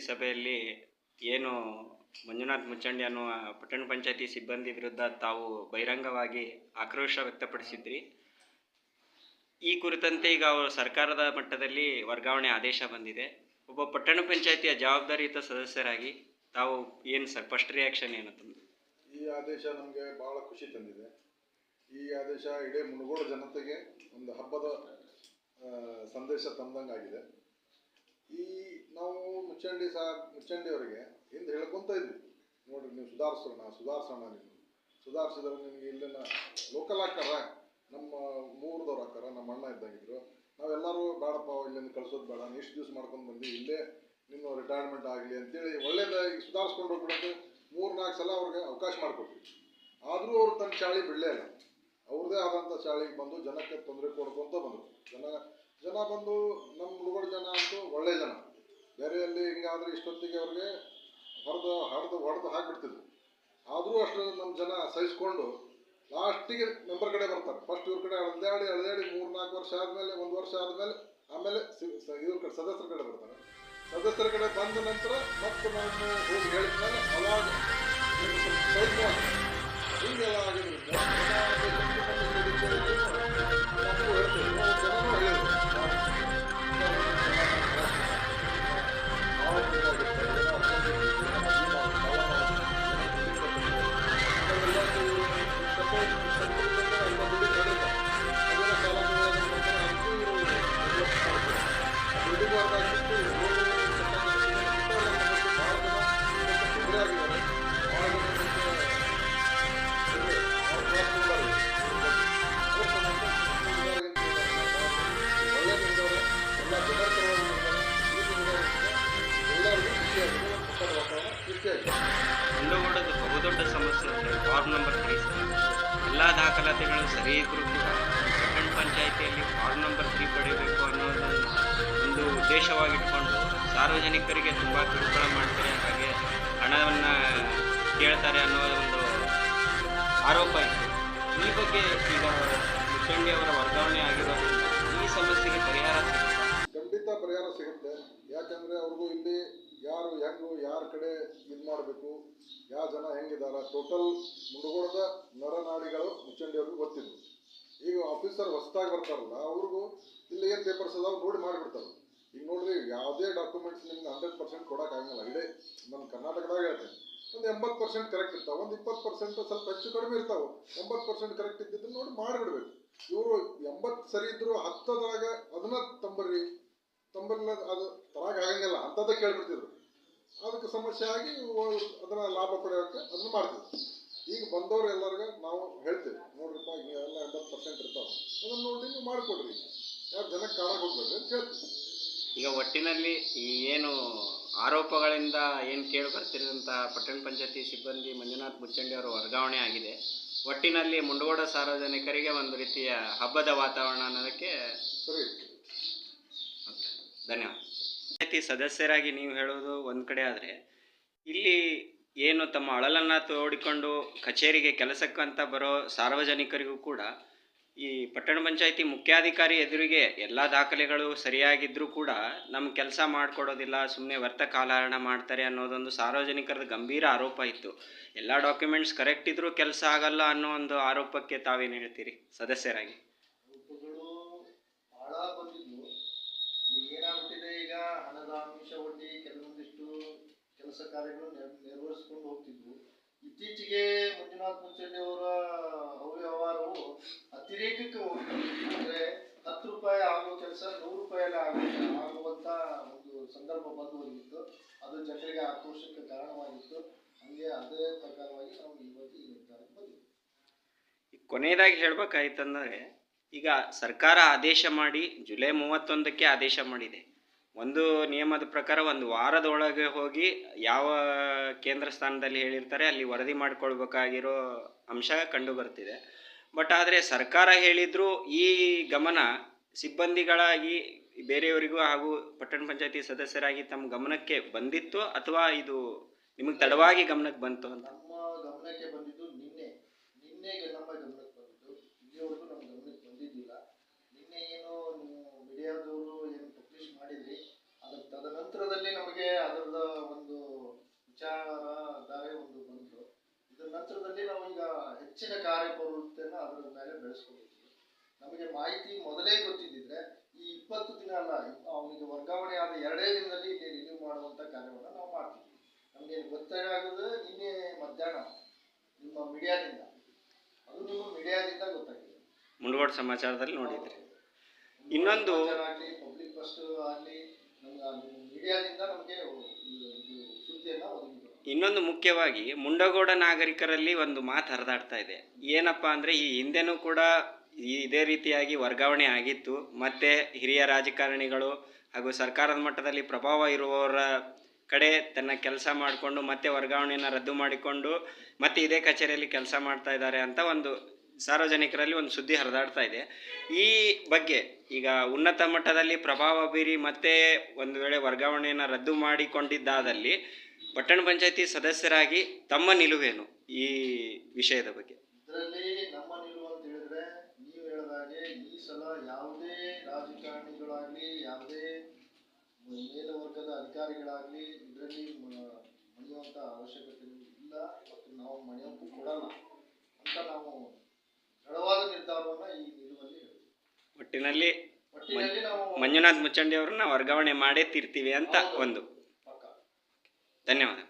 ಸಭೆಯಲ್ಲಿ ಏನು ಮಂಜುನಾಥ್ ಮುಚ್ಚಂಡಿ ಅನ್ನುವ ಪಟ್ಟಣ ಪಂಚಾಯತಿ ಸಿಬ್ಬಂದಿ ವಿರುದ್ಧ ತಾವು ಬಹಿರಂಗವಾಗಿ ಆಕ್ರೋಶ ವ್ಯಕ್ತಪಡಿಸಿದ್ರಿ. ಈ ಕುರಿತಂತೆ ಈಗ ಅವರು ಸರ್ಕಾರದ ಮಟ್ಟದಲ್ಲಿ ವರ್ಗಾವಣೆ ಆದೇಶ ಬಂದಿದೆ. ಒಬ್ಬ ಪಟ್ಟಣ ಪಂಚಾಯತಿಯ ಜವಾಬ್ದಾರಿಯುತ ಸದಸ್ಯರಾಗಿ ತಾವು ಏನು ಸರ್ ಫಸ್ಟ್ ರಿಯಾಕ್ಷನ್ ಏನು ತಂದು? ಈ ಆದೇಶ ನಮಗೆ ಬಹಳ ಖುಷಿ ತಂದಿದೆ. ಈ ಆದೇಶ ಇಡೀ ಮುನುಗೋಡು ಜನತೆಗೆ ಒಂದು ಹಬ್ಬದ ಸಂದೇಶ ತಂದಂಗಾಗಿದೆ. ಈ ನಾವು ಮುಚ್ಚಂಡಿ ಸಾ ಮುಚ್ಚಂಡಿ ಅವರಿಗೆ ಹಿಂದೆ ಹೇಳ್ಕೊಂತ ಇದ್ವಿ. ನೋಡ್ರಿ, ನೀವು ಸುಧಾರಿಸೋಣ ಸುಧಾರಿಸೋಣ ನೀವು ಸುಧಾರಿಸಿದ್ರೆ ನಿಮಗೆ ಇಲ್ಲಿನ ಲೋಕಲ್ ಹಾಕಾರ ನಮ್ಮ ಮೂರದವ್ರು ಹಾಕಾರ ನಮ್ಮ ಅಣ್ಣ ಇದ್ದಾಗಿದ್ರು. ನಾವೆಲ್ಲರೂ ಬೇಡಪ್ಪ ಇಲ್ಲಿಂದ ಕಳ್ಸೋದು ಬೇಡ ಇಷ್ಟು ದಿವಸ ಮಾಡ್ಕೊಂಡು ಬಂದು, ಇಲ್ಲೇ ನಿಮ್ಮ ರಿಟೈರ್ಮೆಂಟ್ ಆಗಲಿ ಅಂತೇಳಿ ಒಳ್ಳೇದಾಗಿ ಸುಧಾರಿಸ್ಕೊಂಡು ಹೋಗ್ಬಿಡೋದು ಮೂರು ನಾಲ್ಕು ಸಲ ಅವ್ರಿಗೆ ಅವಕಾಶ ಮಾಡಿಕೊಟ್ವಿ. ಆದರೂ ಅವರು ತನ್ನ ಚಾಳಿ ಬಿಡಲೇ ಇಲ್ಲ. ಅವ್ರದ್ದೇ ಆದಂಥ ಚಾಳಿಗೆ ಬಂದು ಜನಕ್ಕೆ ತೊಂದರೆ ಕೊಡ್ಕೊತ ಬಂದರು. ಜನ ಜನ ಬಂದು ನಮ್ಮ ಹುಡುಗರ ಜನ ಅಂತೂ ಒಳ್ಳೆ ಜನ. ಬೇರೆಯಲ್ಲಿ ಹಿಂಗಾದ್ರೆ ಇಷ್ಟೊತ್ತಿಗೆ ಅವ್ರಿಗೆ ಹೊಡೆದು ಹಡ್ದು ಹೊಡೆದು ಹಾಕಿಬಿಡ್ತಿದ್ರು. ಆದರೂ ಅಷ್ಟು ನಮ್ಮ ಜನ ಸಹಿಸ್ಕೊಂಡು ಲಾಸ್ಟಿಗೆ ಮೆಂಬರ್ ಕಡೆ ಬರ್ತಾರೆ. ಫಸ್ಟ್ ಇವ್ರ ಕಡೆ ಅಳ್ದಾಡಿ ಅಳ್ದಾಡಿ ಮೂರು ನಾಲ್ಕು ವರ್ಷ ಆದಮೇಲೆ, ಒಂದು ವರ್ಷ ಆದಮೇಲೆ, ಆಮೇಲೆ ಇವ್ರ ಕಡೆ ಸದಸ್ಯರ ಕಡೆ ಬರ್ತಾರೆ. ಸದಸ್ಯರ ಕಡೆ ಬಂದ ನಂತರ ಮತ್ತೆ ನಾನು ಹೋಗಿ ಹೇಳಿದ್ಮೇಲೆ ಅವಾಗ ಹಿಂಗೆಲ್ಲ ಆಗಿರೋದ್ರಿಂದ ಜನ ಅದಕ್ಕೆ ಸಂಬಂಧ ಪಟ್ಟಿದ್ದು ನಮಗೂ ಹೇಳ್ತೀವಿ ನಾವು ಜನನೂ ಹೇಳಿದ್ರು ಫಾರ್ಮ್ ನಂಬರ್ ತ್ರೀ ಎಲ್ಲ ದಾಖಲಾತಿಗಳು ಸರಿ ಕೂಡ ಪಟ್ಟಣ ಪಂಚಾಯಿತಿಯಲ್ಲಿ ಫಾರ್ಮ್ ನಂಬರ್ ತ್ರೀ ಪಡಿಬೇಕು ಅನ್ನೋದನ್ನು ಒಂದು ಉದ್ದೇಶವಾಗಿಟ್ಕೊಂಡು ಸಾರ್ವಜನಿಕರಿಗೆ ತುಂಬ ಕಿರುಕುಳ ಮಾಡ್ತಾರೆ ಹಾಗೆ ಹಣವನ್ನು ಕೇಳ್ತಾರೆ ಅನ್ನೋ ಒಂದು ಆರೋಪ ಇತ್ತು ಈ ಬಗ್ಗೆ ಈಗ ಮುಖಂಡಿ ಅವರ ವರ್ಗಾವಣೆ ಆಗಿರೋದ್ರಿಂದ ಈ ಸಮಸ್ಯೆಗೆ ಪರಿಹಾರ ಸಿಗುತ್ತೆ. ಖಂಡಿತ ಪರಿಹಾರ ಸಿಗುತ್ತೆ. ಯಾಕಂದರೆ ಅವ್ರಿಗೂ ಇಲ್ಲಿ ಯಾರು ಹೆಂಗು, ಯಾರ ಕಡೆ ಇದು ಮಾಡಬೇಕು, ಯಾವ ಜನ ಹೆಂಗಿದಾರ ಟೋಟಲ್ ಮುಡುಗೋಡದ ನರನಾಡಿಗಳು ಮುಚ್ಚಂಡಿಯವ್ರಿಗೂ ಗೊತ್ತಿದ್ವು. ಈಗ ಆಫೀಸರ್ ಹೊಸದಾಗಿ ಬರ್ತಾರಲ್ಲ, ಅವ್ರಿಗೂ ಇಲ್ಲಿ ಏನು ಪೇಪರ್ಸ್ ಅದಾವ ನೋಡಿ ಮಾಡಿಬಿಡ್ತಾರೆ. ಈಗ ನೋಡ್ರಿ, ಯಾವುದೇ ಡಾಕ್ಯುಮೆಂಟ್ಸ್ ನಿಮ್ಗೆ ಹಂಡ್ರೆಡ್ ಪರ್ಸೆಂಟ್ ಕೊಡೋಕ್ಕಾಗಲ್ಲ ಇಡೇ ನಮ್ಮ ಕರ್ನಾಟಕದಾಗ ಹೇಳ್ತೇನೆ. ಒಂದು ಎಂಬತ್ತು ಪರ್ಸೆಂಟ್ ಕರೆಕ್ಟ್ ಇರ್ತಾವೆ, ಒಂದು ಇಪ್ಪತ್ತು ಪರ್ಸೆಂಟ್ ಸ್ವಲ್ಪ ಹೆಚ್ಚು ಕಡಿಮೆ ಇರ್ತಾವೆ. ಎಂಬತ್ತು ಪರ್ಸೆಂಟ್ ಕರೆಕ್ಟ್ ಇದ್ದಿದ್ದು ನೋಡಿ ಮಾಡಿಬಿಡ್ಬೇಕು. ಇವರು ಎಂಬತ್ತು ಸರಿ ಇದ್ದರೂ ಹತ್ತದಾಗ ಅದನ್ನ ತಂಬರ್ರಿ. ತಂಬರ್ಲ ಅದು ತರಾಗ ಆಗಂಗಿಲ್ಲ ಅಂಥದ್ದೇ ಕೇಳ್ಬಿಡ್ತಿದ್ರು. ಅದಕ್ಕೆ ಸಮಸ್ಯೆ ಆಗಿ ಅದರ ಅದನ್ನ ಲಾಭ ಪಡೆಯೋಕೆ ಅದನ್ನ ಮಾಡ್ತಿದ್ರು. ಈಗ ಬಂದವರು ಎಲ್ಲರಿಗೂ ನಾವು ಹೇಳ್ತೇವೆ ರೂಪಾಯಿ ಎಲ್ಲ ಎಂಬತ್ತು ಪರ್ಸೆಂಟ್ ಇರ್ತಾವೆ. ಅದನ್ನ ನೋಡಿ ನೀವು ಮಾಡಿಕೊಡ್ರಿ. ಯಾರು ಜನಕ್ಕೆ ಕಾಡಕ್ಕೆ ಹೋಗ್ಬೇಡ್ರಿ ಅಂತ ಹೇಳ್ತೀವಿ. ಈಗ ಒಟ್ಟಿನಲ್ಲಿ ಈ ಏನು ಆರೋಪಗಳಿಂದ ಏನು ಕೇಳಿ ಬರ್ತಿರೋಂಥ ಪಟ್ಟಣ ಪಂಚಾಯತಿ ಸಿಬ್ಬಂದಿ ಮಂಜುನಾಥ್ ಮುಚ್ಚಂಡಿ ಅವರು ವರ್ಗಾವಣೆ ಆಗಿದೆ. ಒಟ್ಟಿನಲ್ಲಿ ಮುಂಡಗೋಡ ಸಾರ್ವಜನಿಕರಿಗೆ ಒಂದು ರೀತಿಯ ಹಬ್ಬದ ವಾತಾವರಣ ಅನ್ನೋದಕ್ಕೆ ಸರಿ. ಧನ್ಯವಾದ. ಪಂಚಾಯತಿ ಸದಸ್ಯರಾಗಿ ನೀವು ಹೇಳೋದು ಒಂದು ಕಡೆ ಆದರೆ, ಇಲ್ಲಿ ಏನು ತಮ್ಮ ಅಳಲನ್ನು ತೋಡಿಕೊಂಡು ಕಚೇರಿಗೆ ಕೆಲಸಕ್ಕಂತ ಬರೋ ಸಾರ್ವಜನಿಕರಿಗೂ ಕೂಡ, ಈ ಪಟ್ಟಣ ಪಂಚಾಯಿತಿ ಮುಖ್ಯಾಧಿಕಾರಿ ಎದುರಿಗೆ ಎಲ್ಲ ದಾಖಲೆಗಳು ಸರಿಯಾಗಿದ್ದರೂ ಕೂಡ ನಮ್ಮ ಕೆಲಸ ಮಾಡಿಕೊಡೋದಿಲ್ಲ ಸುಮ್ಮನೆ ವ್ಯರ್ಥ ಕಾಲಹರಣ ಮಾಡ್ತಾರೆ ಅನ್ನೋದೊಂದು ಸಾರ್ವಜನಿಕರದ ಗಂಭೀರ ಆರೋಪ ಇತ್ತು. ಎಲ್ಲ ಡಾಕ್ಯುಮೆಂಟ್ಸ್ ಕರೆಕ್ಟ್ ಇದ್ದರೂ ಕೆಲಸ ಆಗಲ್ಲ ಅನ್ನೋ ಒಂದು ಆರೋಪಕ್ಕೆ ತಾವೇನು ಹೇಳ್ತೀರಿ ಸದಸ್ಯರಾಗಿ? ಏನಾಗ್ಬಿಟ್ಟಿದೆ ಈಗ? ಹಣದ ಅಂಶ ಒಡ್ಡಿ ಕೆಲವೊಂದಿಷ್ಟು ಕೆಲಸ ಕಾರ್ಯಗಳು ನೆರವೇರಿಸಿಕೊಂಡು ಹೋಗ್ತಿದ್ವು. ಇತ್ತೀಚೆಗೆ ಮಂಜುನಾಥ್ ಮುಂಚೆಡ್ಡಿ ಅವರ ಅವ್ಯವಹಾರವು ಅತಿರೇಕಕ್ಕೆ ಹೋಗ್ತದೆ ಅಂದ್ರೆ ಹತ್ತು ರೂಪಾಯಿ ಆಗೋ ಕೆಲಸ ನೂರು ರೂಪಾಯಲ್ಲಿ ಆಗೋ ಆಗುವಂತ ಒಂದು ಸಂದರ್ಭ ಬಂದು ಹೋಗಿತ್ತು. ಅದು ಜನರಿಗೆ ಆಕ್ರೋಶಕ್ಕೆ ಕಾರಣವಾಗಿತ್ತು. ಹಂಗೆ ಅದೇ ಪ್ರಕಾರವಾಗಿ ನಾವು ಇವತ್ತು ಈ ನಿರ್ಧಾರಕ್ಕೆ ಬಂದಿದ್ದೀವಿ ಕೊನೆಯದಾಗಿ ಹೇಳ್ಬೇಕಾಯ್ತಂದರೆ ಈಗ ಸರ್ಕಾರ ಆದೇಶ ಮಾಡಿ, ಜುಲೈ ಮೂವತ್ತೊಂದಕ್ಕೆ ಆದೇಶ ಮಾಡಿದೆ. ಒಂದು ನಿಯಮದ ಪ್ರಕಾರ ಒಂದು ವಾರದೊಳಗೆ ಹೋಗಿ ಯಾವ ಕೇಂದ್ರ ಸ್ಥಾನದಲ್ಲಿ ಹೇಳಿರ್ತಾರೆ ಅಲ್ಲಿ ವರದಿ ಮಾಡಿಕೊಳ್ಬೇಕಾಗಿರೋ ಅಂಶ ಕಂಡು ಬರ್ತಿದೆ ಬಟ್ ಆದರೆ ಸರ್ಕಾರ ಹೇಳಿದ್ರು ಈ ಗಮನ ಸಿಬ್ಬಂದಿಗಳಾಗಿ ಬೇರೆಯವರಿಗೂ ಹಾಗೂ ಪಟ್ಟಣ ಪಂಚಾಯತಿ ಸದಸ್ಯರಾಗಿ ತಮ್ಮ ಗಮನಕ್ಕೆ ಬಂದಿತ್ತು ಅಥವಾ ಇದು ನಿಮಗೆ ತಡವಾಗಿ ಗಮನಕ್ಕೆ ಬಂತು ಅಂತ ನಮ್ಮ ಗಮನಕ್ಕೆ ಬಂದಿದ್ದು ನಿನ್ನೆ ನಿನ್ನೆಗೆ ನಮ್ಮ ಗಮನಕ್ಕೆ ಬಂದಿದ್ದು ಇಲ್ಲಿವರೆಗೂ ನಮ್ಮ ಗಮನಕ್ಕೆ ಬಂದಿದ್ದಿಲ್ಲ ನಿನ್ನೆ ಏನು ನೀವು ಮೀಡಿಯಾದವರು ಏನು ಪಬ್ಲಿಷ್ ಮಾಡಿದ್ರಿ ಅದ್ರ ತದನಂತರದಲ್ಲಿ ನಮಗೆ ಅದರದ ಹೆಚ್ಚಿನ ಕಾರ್ಯಪ್ರವೃತ್ತಿಯನ್ನು ಬೆಳೆಸ್ಕೊಂಡಿದ್ದೀವಿ ನಮಗೆ ಮಾಹಿತಿ ಮೊದಲೇ ಗೊತ್ತಿದ್ದಿದ್ರೆ ಈ ಇಪ್ಪತ್ತು ದಿನ ಅಲ್ಲ ಅವನಿಗೆ ವರ್ಗಾವಣೆ ಆದ ಎರಡೇ ದಿನದಲ್ಲಿ ಇಲ್ಲಿ ರಿನ್ಯೂ ಮಾಡುವಂಥ ಕಾರ್ಯವನ್ನು ನಾವು ಮಾಡ್ತೀವಿ ನಮಗೆ ಗೊತ್ತಾಗೋದು ನಿನ್ನೆ ಮಧ್ಯಾಹ್ನ ನಿಮ್ಮ ಮೀಡಿಯಾದಿಂದ. ಅದು ನಿಮ್ಮ ಮೀಡಿಯಾದಿಂದ ಗೊತ್ತಾಗಿದೆ. ಮುಂಡಗೋಡ ಸಮಾಚಾರದಲ್ಲಿ ನೋಡಿದ್ರೆ. ಇನ್ನೊಂದು- ಪಬ್ಲಿಕ್ ಫಸ್ಟ್ ಆಗಲಿ ನಮ್ಗೆ ಮೀಡಿಯಾದಿಂದ ನಮಗೆ ಸುದ್ದಿಯನ್ನು ಇನ್ನೊಂದು ಮುಖ್ಯವಾಗಿ ಮುಂಡಗೋಡ ನಾಗರಿಕರಲ್ಲಿ ಒಂದು ಮಾತು ಹರಿದಾಡ್ತಾ ಇದೆ. ಏನಪ್ಪ ಅಂದರೆ ಈ ಹಿಂದೆನೂ ಕೂಡ ಇದೇ ರೀತಿಯಾಗಿ ವರ್ಗಾವಣೆ ಆಗಿತ್ತು. ಮತ್ತು ಹಿರಿಯ ರಾಜಕಾರಣಿಗಳು ಹಾಗೂ ಸರ್ಕಾರದ ಮಟ್ಟದಲ್ಲಿ ಪ್ರಭಾವ ಇರುವವರ ಕಡೆ ತನ್ನ ಕೆಲಸ ಮಾಡಿಕೊಂಡು ಮತ್ತೆ ವರ್ಗಾವಣೆಯನ್ನು ರದ್ದು ಮಾಡಿಕೊಂಡು ಮತ್ತೆ ಇದೇ ಕಚೇರಿಯಲ್ಲಿ ಕೆಲಸ ಮಾಡ್ತಾ ಇದ್ದಾರೆ ಅಂತ ಒಂದು ಸಾರ್ವಜನಿಕರಲ್ಲಿ ಒಂದು ಸುದ್ದಿ ಹರಿದಾಡ್ತಾ ಇದೆ. ಈ ಬಗ್ಗೆ ಈಗ ಉನ್ನತ ಮಟ್ಟದಲ್ಲಿ ಪ್ರಭಾವ ಬೀರಿ ಮತ್ತೆ ಒಂದು ವೇಳೆ ವರ್ಗಾವಣೆಯನ್ನು ರದ್ದು ಮಾಡಿಕೊಂಡಿದ್ದಾದಲ್ಲಿ ಪಟ್ಟಣ ಪಂಚಾಯತಿ ಸದಸ್ಯರಾಗಿ ತಮ್ಮ ನಿಲುವೇನು ಈ ವಿಷಯದ ಬಗ್ಗೆ? ಇದರಲ್ಲಿ ನಮ್ಮ ನಿಲುವು ಅಂತ ಹೇಳಿದ್ರೆ ನೀವು ಯಾವುದೇ ಯಾವುದೇ ಅಧಿಕಾರಿಗಳಾಗಲಿ ಇದರಲ್ಲಿ ಮಣಿಯುವಂಥ ಅವಶ್ಯಕತೆ ಇಲ್ಲ. ನಾವು ಮಣಿಯೋಕ್ಕೂ ಕೊಡಲ್ಲ ಅಂತ ನಾವು ದೃಢವಾದ ನಿರ್ಧಾರವನ್ನು ಈ ನಿಲುವಲ್ಲಿ ಹೇಳ್ತೀವಿ ಒಟ್ಟಿನಲ್ಲಿ ಮಂಜುನಾಥ್ ಮುಚ್ಚಂಡಿ ಅವರನ್ನ ವರ್ಗಾವಣೆ ಮಾಡೇ ತೀರ್ತೀವಿ ಅಂತ ಒಂದು. ಧನ್ಯವಾದ.